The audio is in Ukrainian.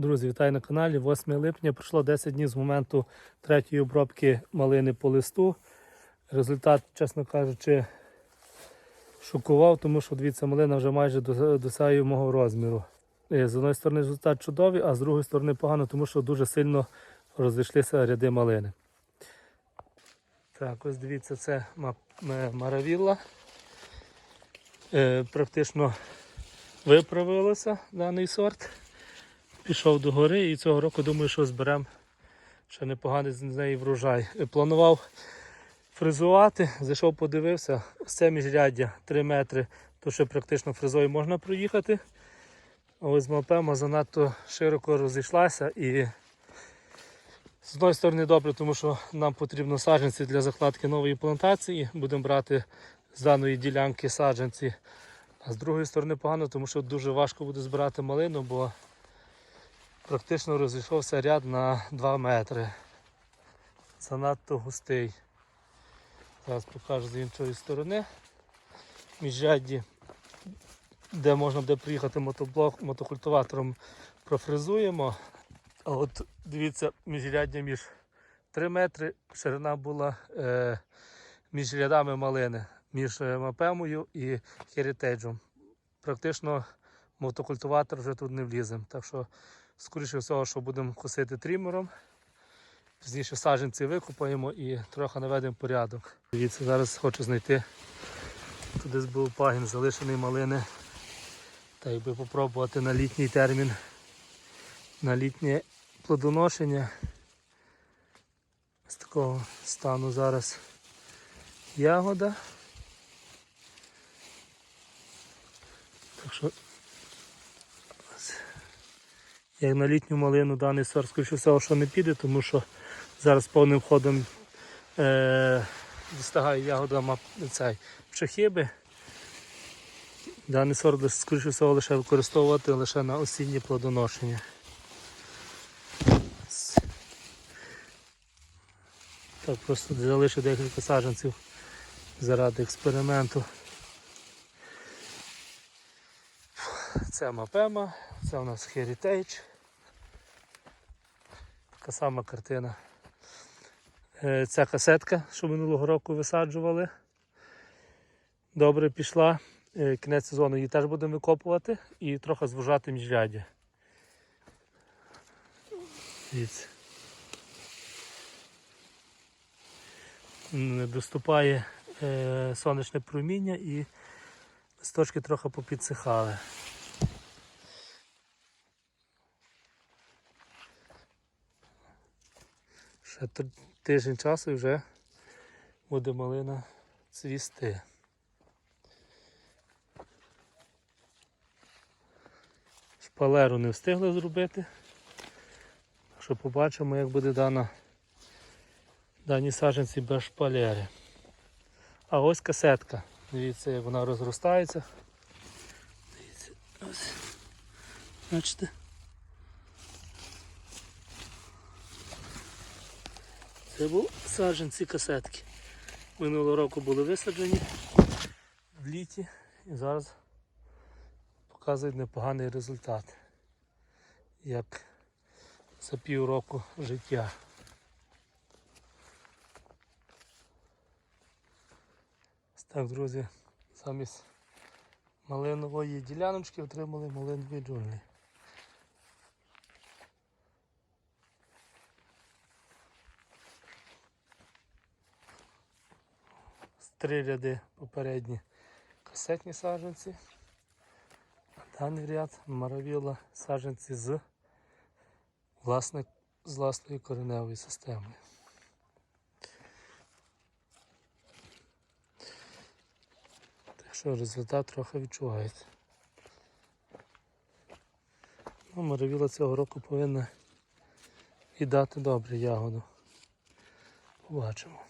Друзі, вітаю на каналі. 8 липня пройшло 10 днів з моменту третьої обробки малини по листу. Результат, чесно кажучи, шокував, тому що дивіться, малина вже майже до- досягає мого розміру. Е, З однієї сторони результат чудовий, а з другої сторони погано, тому що дуже сильно розійшлися ряди малини. Так, ось дивіться, це маравілла. Е, Практично виправилося даний сорт пішов до гори і цього року думаю, що зберемо ще непоганий з неї врожай. Планував фрезувати, зайшов, подивився, це міжряддя 3 метри, то ще практично фрезою можна проїхати. Ось мапема занадто широко розійшлася і з одної сторони добре, тому що нам потрібно саджанці для закладки нової плантації. Будемо брати з даної ділянки саджанці. А з другої сторони погано, тому що дуже важко буде збирати малину, бо практично розійшовся ряд на 2 метри. Занадто густий. Зараз покажу з іншої сторони. Міжрядді, де можна буде приїхати мотоблок, мотокультиватором профрезуємо. А от дивіться, міжряддя між 3 метри, ширина була е, між рядами малини, між е, мапемою і херітеджем. Практично мотокультиватор вже тут не влізе. Так що Скоріше всього, що будемо косити трімером. Пізніше саджанці викопаємо і трохи наведемо порядок. Дивіться, зараз хочу знайти. Десь був пагін залишений малини. Та якби попробувати на літній термін, на літнє плодоношення. З такого стану зараз ягода. Так що як на літню малину даний сорт, скоріше всього, що не піде, тому що зараз повним ходом е- дістигає ягода цей, пшехиби. Даний сорт, скоріше всього, лише використовувати лише на осіннє плодоношення. Так, просто залишив декілька саджанців заради експерименту. Це мапема, це у нас Heritage. Така сама картина. Е, Ця касетка, що минулого року висаджували. Добре пішла. Е, Кінець сезону її теж будемо викопувати і трохи звужати. Дивіться. Доступає е, сонячне проміння і листочки трохи попідсихали. Ще тиждень часу і вже буде малина цвісти. Шпалеру не встигли зробити. Що побачимо, як буде дана дані саджанці без шпалери. А ось касетка. Дивіться, як вона розростається. Дивіться, ось. Бачите? Це були саджанці касетки. Минулого року були висаджені в літі і зараз показують непоганий результат. Як за півроку життя. Так, друзі, замість малинової діляночки отримали малинові джунглі. Три ряди попередні касетні саджанці. А даний ряд маравіла саджанці з, власне, з власної кореневої системи. Так що результат трохи відчувається. Ну, маравіла цього року повинна і дати добре ягоду. Побачимо.